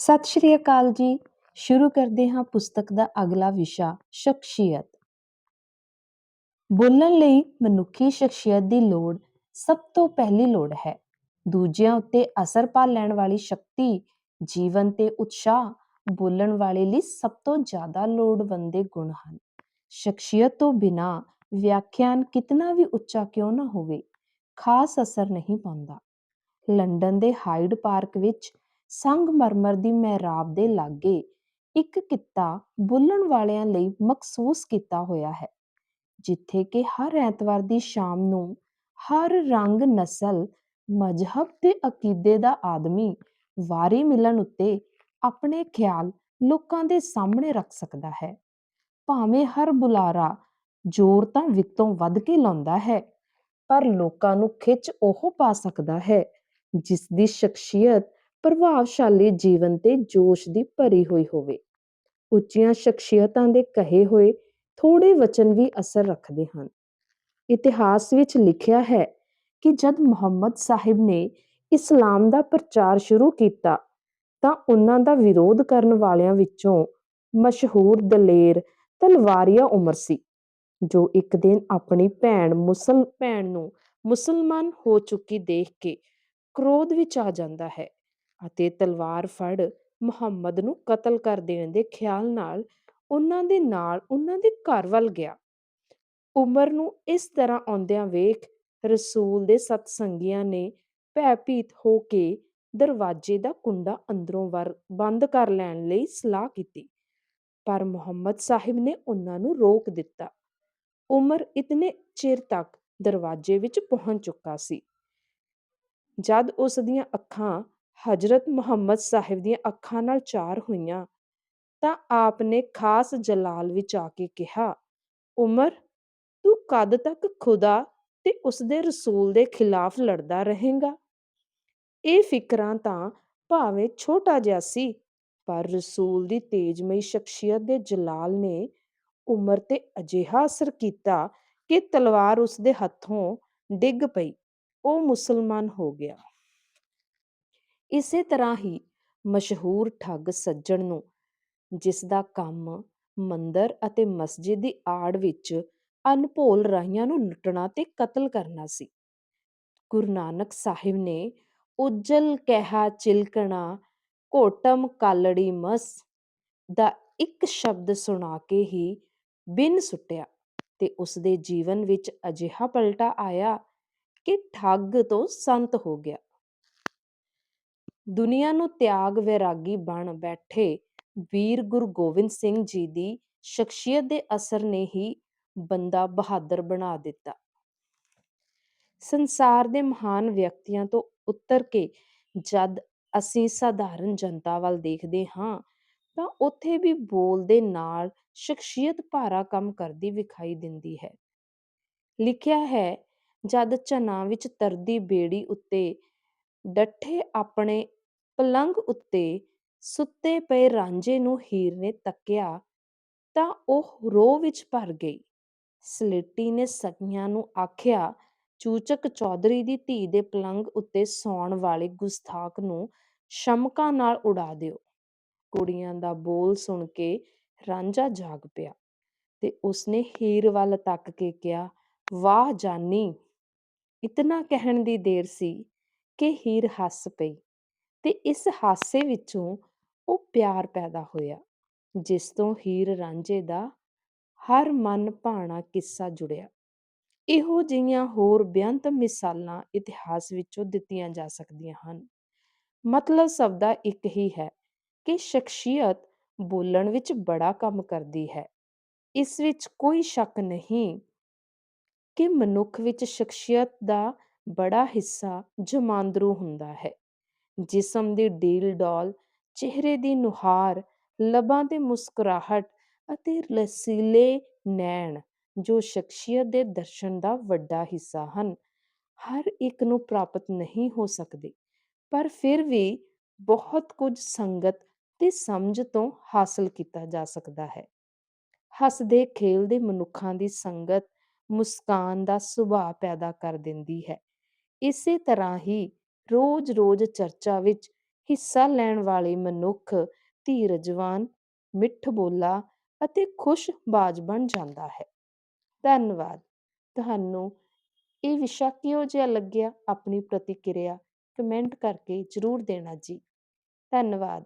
ਸਤਿ ਸ਼੍ਰੀ ਅਕਾਲ ਜੀ। ਸ਼ੁਰੂ ਕਰਦੇ ਹਾਂ ਪੁਸਤਕ ਦਾ ਅਗਲਾ ਵਿਸ਼ਾ, ਸ਼ਖਸੀਅਤ। ਬੋਲਣ ਲਈ ਮਨੁੱਖੀ ਸ਼ਖਸੀਅਤ ਦੀ ਲੋੜ ਸਭ ਤੋਂ ਪਹਿਲੀ ਲੋੜ ਹੈ। ਦੂਜਿਆਂ ਉੱਤੇ ਅਸਰ ਪਾ ਲੈਣ ਵਾਲੀ ਸ਼ਕਤੀ, ਜੀਵਨ ਤੇ ਉਤਸ਼ਾਹ ਬੋਲਣ ਵਾਲੇ ਲਈ ਸਭ ਤੋਂ ਜ਼ਿਆਦਾ ਲੋੜਵੰਦੇ ਗੁਣ ਹਨ। ਸ਼ਖਸੀਅਤ ਤੋਂ ਬਿਨਾ ਵਿਆਖਿਆਨ ਕਿਤਨਾ ਵੀ ਉੱਚਾ ਕਿਉਂ ਨਾ ਹੋਵੇ, ਖਾਸ ਅਸਰ ਨਹੀਂ ਪਾਉਂਦਾ। ਲੰਡਨ ਦੇ ਹਾਈਡ ਪਾਰਕ ਵਿੱਚ ਸੰਗਮਰਮਰ ਦੀ ਮਿਹਰਾਬ ਦੇ ਲਾਗੇ ਇੱਕ ਕਿੱਤਾ ਬੁੱਲਣ ਵਾਲਿਆਂ ਲਈ ਮਖਸੂਸ ਕੀਤਾ ਹੋਇਆ ਹੈ, ਜਿੱਥੇ ਕਿ ਹਰ ਐਤਵਾਰ ਦੀ ਸ਼ਾਮ ਨੂੰ ਹਰ ਰੰਗ ਨਸਲ, ਮਜ਼ਹਬ ਤੇ ਅਕੀਦੇ ਦਾ ਆਦਮੀ ਵਾਰੀ ਮਿਲਣ ਉੱਤੇ ਆਪਣੇ ਖਿਆਲ ਲੋਕਾਂ ਦੇ ਸਾਹਮਣੇ ਰੱਖ ਸਕਦਾ ਹੈ। ਭਾਵੇਂ ਹਰ ਬੁਲਾਰਾ ਜ਼ੋਰ ਤਾਂ ਵਿੱਤੋਂ ਵੱਧ ਕੇ ਲਾਉਂਦਾ ਹੈ, ਪਰ ਲੋਕਾਂ ਨੂੰ ਖਿੱਚ ਉਹ ਪਾ ਸਕਦਾ ਹੈ, ਜਿਸ ਦੀ ਸ਼ਖਸੀਅਤ ਪ੍ਰਭਾਵਸ਼ਾਲੀ ਜੀਵਨ ਤੇ ਜੋਸ਼ ਦੀ ਭਰੀ ਹੋਈ ਹੋਵੇ। ਉੱਚੀਆਂ ਸ਼ਖਸੀਅਤਾਂ ਦੇ ਕਹੇ ਹੋਏ ਥੋੜੇ ਵਚਨ ਵੀ ਅਸਰ ਰੱਖਦੇ ਹਨ। ਇਤਿਹਾਸ ਵਿੱਚ ਲਿਖਿਆ ਹੈ ਕਿ ਜਦ ਮੁਹੰਮਦ ਸਾਹਿਬ ਨੇ ਇਸਲਾਮ ਦਾ ਪ੍ਰਚਾਰ ਸ਼ੁਰੂ ਕੀਤਾ, ਤਾਂ ਉਹਨਾਂ ਦਾ ਵਿਰੋਧ ਕਰਨ ਵਾਲਿਆਂ ਵਿੱਚੋਂ ਮਸ਼ਹੂਰ ਦਲੇਰ ਤਲਵਾਰੀਆ ਉਮਰ ਸੀ, ਜੋ ਇੱਕ ਦਿਨ ਆਪਣੀ ਭੈਣ ਮੁਸਲ, ਭੈਣ ਨੂੰ ਮੁਸਲਮਾਨ ਹੋ ਚੁੱਕੀ ਦੇਖ ਕੇ ਕ੍ਰੋਧ ਵਿੱਚ ਆ ਜਾਂਦਾ ਹੈ। ਅਤੇ ਤਲਵਾਰ ਫੜ ਮੁਹੰਮਦ ਨੂੰ ਕਤਲ ਕਰ ਦੇਣ ਦੇ ਖਿਆਲ ਨਾਲ ਉਹਨਾਂ ਦੇ ਨਾਲ ਉਹਨਾਂ ਦੇ ਘਰ ਵੱਲ ਗਿਆ। ਉਮਰ ਨੂੰ ਇਸ ਤਰ੍ਹਾਂ ਆਉਂਦਿਆਂ ਵੇਖ ਰਸੂਲ ਦੇ ਸਤਸੰਗੀਆਂ ਨੇ ਭੈਭੀਤ ਹੋ ਕੇ ਦਰਵਾਜ਼ੇ ਦਾ ਕੁੰਡਾ ਅੰਦਰੋਂ ਵਰ ਬੰਦ ਕਰ ਲੈਣ ਲਈ ਸਲਾਹ ਕੀਤੀ, ਪਰ ਮੁਹੰਮਦ ਸਾਹਿਬ ਨੇ ਉਹਨਾਂ ਨੂੰ ਰੋਕ ਦਿੱਤਾ। ਉਮਰ ਇਤਨੇ ਚਿਰ ਤੱਕ ਦਰਵਾਜ਼ੇ ਵਿੱਚ ਪਹੁੰਚ ਚੁੱਕਾ ਸੀ। ਜਦ ਉਸ ਦੀਆਂ ਅੱਖਾਂ ਹਜ਼ਰਤ ਮੁਹੰਮਦ ਸਾਹਿਬ ਦੀਆਂ ਅੱਖਾਂ ਨਾਲ ਚਾਰ ਹੋਈਆਂ, ਤਾਂ ਆਪ ਨੇ ਖਾਸ ਜਲਾਲ ਵਿੱਚ ਆ ਕੇ ਕਿਹਾ, ਉਮਰ, ਤੂੰ ਕਦ ਤੱਕ ਖੁਦਾ ਤੇ ਉਸ ਦੇ ਰਸੂਲ ਦੇ ਖਿਲਾਫ ਲੜਦਾ ਰਹੇਗਾ? ਇਹ ਫਿਕਰਾਂ ਤਾਂ ਭਾਵੇਂ ਛੋਟਾ ਜਿਹਾ ਸੀ, ਪਰ ਰਸੂਲ ਦੀ ਤੇਜਮਈ ਸ਼ਖਸੀਅਤ ਦੇ ਜਲਾਲ ਨੇ ਉਮਰ ਤੇ ਅਜਿਹਾ ਅਸਰ ਕੀਤਾ ਕਿ ਤਲਵਾਰ ਉਸ ਦੇ ਹੱਥੋਂ ਡਿੱਗ ਪਈ, ਉਹ ਮੁਸਲਮਾਨ ਹੋ ਗਿਆ। ਇਸੇ ਤਰ੍ਹਾਂ ਹੀ ਮਸ਼ਹੂਰ ਠੱਗ ਸੱਜਣ ਨੂੰ, ਜਿਸ ਦਾ ਕੰਮ ਮੰਦਰ ਅਤੇ ਮਸਜਿਦ ਦੀ ਆੜ ਵਿੱਚ ਅਨਭੋਲ ਰਾਹੀਆਂ ਨੂੰ ਲੁੱਟਣਾ ਤੇ ਕਤਲ ਕਰਨਾ ਸੀ। ਗੁਰੂ ਨਾਨਕ ਸਾਹਿਬ ਨੇ ਉਜਲ ਕਹਿਆ ਚਿਲਕਣਾ ਕੋਟਮ ਕਾਲੜੀ ਮਸ, ਦਾ ਇੱਕ ਸ਼ਬਦ ਸੁਣਾ ਕੇ ਹੀ ਬਿਨ ਸੁੱਟਿਆ ਤੇ ਉਸ ਦੇ ਜੀਵਨ ਵਿੱਚ ਅਜਿਹਾ ਪਲਟਾ ਆਇਆ ਕਿ ਠੱਗ ਤੋਂ ਸੰਤ ਹੋ ਗਿਆ। ਦੁਨੀਆ ਨੂੰ ਤਿਆਗ ਵੈਰਾਗੀ ਬਣ ਬੈਠੇ ਵੀਰ ਗੁਰੂ ਗੋਬਿੰਦ ਸਿੰਘ ਜੀ ਦੀ ਸ਼ਖਸੀਅਤ ਦੇ ਅਸਰ ਨੇ ਹੀ ਬੰਦਾ ਬਹਾਦਰ ਬਣਾ ਦਿੱਤਾ। ਸੰਸਾਰ ਦੇ ਮਹਾਨ ਵਿਅਕਤੀਆਂ ਤੋਂ ਉੱਤਰ ਕੇ ਜਦ ਅਸੀਂ ਸਾਧਾਰਨ ਜਨਤਾ ਵੱਲ ਦੇਖਦੇ ਹਾਂ, ਤਾਂ ਉੱਥੇ ਵੀ ਬੋਲ ਦੇ ਨਾਲ ਸ਼ਖਸੀਅਤ ਭਾਰਾ ਕੰਮ ਕਰਦੀ ਵਿਖਾਈ ਦਿੰਦੀ ਹੈ। ਲਿਖਿਆ ਹੈ, ਜਦ ਚਨਾ ਵਿੱਚ ਤਰਦੀ ਬੇੜੀ ਉੱਤੇ ਡੱਠੇ ਆਪਣੇ ਪਲੰਗ ਉੱਤੇ ਸੁੱਤੇ ਪਏ ਰਾਂਝੇ ਨੂੰ ਹੀਰ ਨੇ ਤੱਕਿਆ ਤਾਂ ਉਹ ਰੋਹ ਵਿੱਚ ਭਰ ਗਈ। ਸਲੇਟੀ ਨੇ ਸਖੀਆਂ ਨੂੰ ਆਖਿਆ, ਚੂਚਕ ਚੌਧਰੀ ਦੀ ਧੀ ਦੇ ਪਲੰਗ ਉੱਤੇ ਸੌਣ ਵਾਲੇ ਗੁਸਤਾਖ ਨੂੰ ਸ਼ਮਕਾਂ ਨਾਲ ਉਡਾ ਦਿਓ ਕੁੜੀਆਂ ਦਾ ਬੋਲ ਸੁਣ ਕੇ ਰਾਂਝਾ ਜਾਗ ਪਿਆ ਤੇ ਉਸਨੇ ਹੀਰ ਵੱਲ ਤੱਕ ਕੇ ਕਿਹਾ, ਵਾਹ ਜਾਨੀ, ਇਤਨਾ ਕਹਿਣ ਦੀ ਦੇਰ ਸੀ ਕਿ ਹੀਰ ਹੱਸ ਪਈ। ਤੇ ਇਸ ਹਾਸੇ ਵਿੱਚੋਂ ਉਹ ਪਿਆਰ ਪੈਦਾ ਹੋਇਆ, ਜਿਸ ਤੋਂ ਹੀਰ ਰਾਂਝੇ ਦਾ ਹਰ ਮਨ ਭਾਣਾ ਕਿੱਸਾ ਜੁੜਿਆ। ਇਹੋ ਜਿਹੀਆਂ ਹੋਰ ਬੇਅੰਤ ਮਿਸਾਲਾਂ ਇਤਿਹਾਸ ਵਿੱਚੋਂ ਦਿੱਤੀਆਂ ਜਾ ਸਕਦੀਆਂ ਹਨ। ਮਤਲਬ ਸਭ ਦਾ ਇੱਕ ਹੀ ਹੈ ਕਿ ਸ਼ਖਸੀਅਤ ਬੋਲਣ ਵਿੱਚ ਬੜਾ ਕੰਮ ਕਰਦੀ ਹੈ। ਇਸ ਵਿੱਚ ਕੋਈ ਸ਼ੱਕ ਨਹੀਂ ਕਿ ਮਨੁੱਖ ਵਿੱਚ ਸ਼ਖਸੀਅਤ ਦਾ ਬੜਾ ਹਿੱਸਾ ਜਮਾਂਦਰੂ ਹੁੰਦਾ ਹੈ। ਜਿਸਮ ਦੀ ਡੀਲ ਡੋਲ, ਚਿਹਰੇ ਦੀ ਨੁਹਾਰ, ਲਬਾਂ ਤੇ ਮੁਸਕਰਾਹਟ ਅਤੇ ਲਸੀਲੇ ਨੈਣ ਜੋ ਸ਼ਖਸੀਅਤ ਦੇ ਦਰਸ਼ਨ ਦਾ ਵੱਡਾ ਹਿੱਸਾ ਹਨ। ਹਰ ਇੱਕ ਨੂੰ ਪ੍ਰਾਪਤ ਨਹੀਂ ਹੋ ਸਕਦੇ, ਪਰ ਫਿਰ ਵੀ ਬਹੁਤ ਕੁਝ ਸੰਗਤ ਤੇ ਸਮਝ ਤੋਂ ਹਾਸਲ ਕੀਤਾ ਜਾ ਸਕਦਾ ਹੈ। ਹੱਸਦੇ ਖੇਲਦੇ ਮਨੁੱਖਾਂ ਦੀ ਸੰਗਤ ਮੁਸਕਾਨ ਦਾ ਸੁਭਾਅ ਪੈਦਾ ਕਰ ਦਿੰਦੀ ਹੈ। ਇਸੇ ਤਰ੍ਹਾਂ ਹੀ ਰੋਜ਼-ਰੋਜ਼ ਚਰਚਾ ਵਿੱਚ ਹਿੱਸਾ ਲੈਣ ਵਾਲੇ ਮਨੁੱਖ ਧੀਰਜਵਾਨ, ਮਿੱਠ ਬੋਲਾ ਅਤੇ ਖੁਸ਼ਬਾਜ਼ ਬਣ ਜਾਂਦਾ ਹੈ। ਧੰਨਵਾਦ। ਤੁਹਾਨੂੰ ਇਹ ਵਿਸ਼ਾ ਕਿਹੋ ਜਿਹਾ ਲੱਗਿਆ? ਆਪਣੀ ਪ੍ਰਤੀਕਿਰਿਆ ਕਮੈਂਟ ਕਰਕੇ ਜ਼ਰੂਰ ਦੇਣਾ ਜੀ। ਧੰਨਵਾਦ।